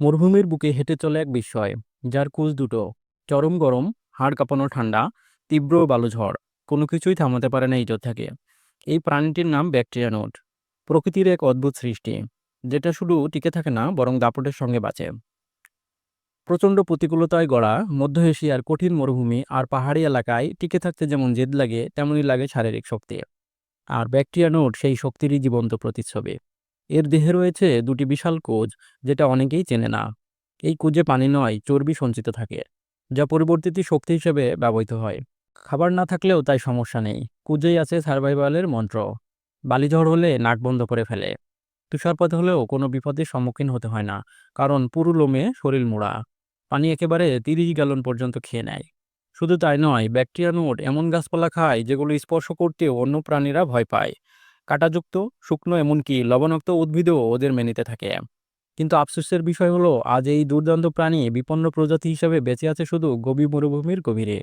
মরুভূমির বুকে হেঁটে চলে এক বিস্ময়, যার কুচ দুটো, চরম গরম, হাড় কাঁপানো ঠান্ডা, তীব্র বালুঝড় কোনো কিছুই থামাতে পারে না এই যোদ্ধাকে। এই প্রাণীটির নাম ব্যাকটেরিয়া নোট প্রকৃতির এক অদ্ভুত সৃষ্টি, যেটা শুধু টিকে থাকে না, বরং দাপটের সঙ্গে বাঁচে। প্রচণ্ড প্রতিকূলতায় গড়া মধ্য এশিয়ার কঠিন মরুভূমি আর পাহাড়ি এলাকায় টিকে থাকতে যেমন জেদ লাগে, তেমনই লাগে শারীরিক শক্তি। আর ব্যাকটেরিয়া নোট সেই শক্তিরই জীবন্ত প্রতিচ্ছবি। এর দেহে রয়েছে দুটি বিশাল কোষ যেটা অনেকেই চেনে না। এই কোষে পানি নয়, চর্বি সঞ্চিত থাকে, যা পরিবর্তিত শক্তি হিসেবে ব্যবহৃত হয়। খাবার না থাকলেও তাই সমস্যা নেই। কুজেই আছে সার্ভাইভালের মন্ত্র বালিঝড় হলে নাক বন্ধ করে ফেলে। তুষারপাত হলেও কোনো বিপদের সম্মুখীন হতে হয় না, কারণ পুরু লোমে শরীর মোড়া। পানি একেবারে তিরিশ গ্যালন পর্যন্ত খেয়ে নেয়। শুধু তাই নয়, ব্যাকটেরিয়া নোট এমন গাছপালা খায় যেগুলো স্পর্শ করতেও অন্য প্রাণীরা ভয় পায়। কাঁটাযুক্ত, শুকনো এমনকি লবণাক্ত উদ্ভিদও ওদের মেনিতে থাকে। কিন্তু আফসোসের বিষয় হলো, আজ এই দুর্দান্ত প্রাণী বিপন্ন প্রজাতি হিসেবে বেঁচে আছে শুধু গভীর মরুভূমির গভীরে।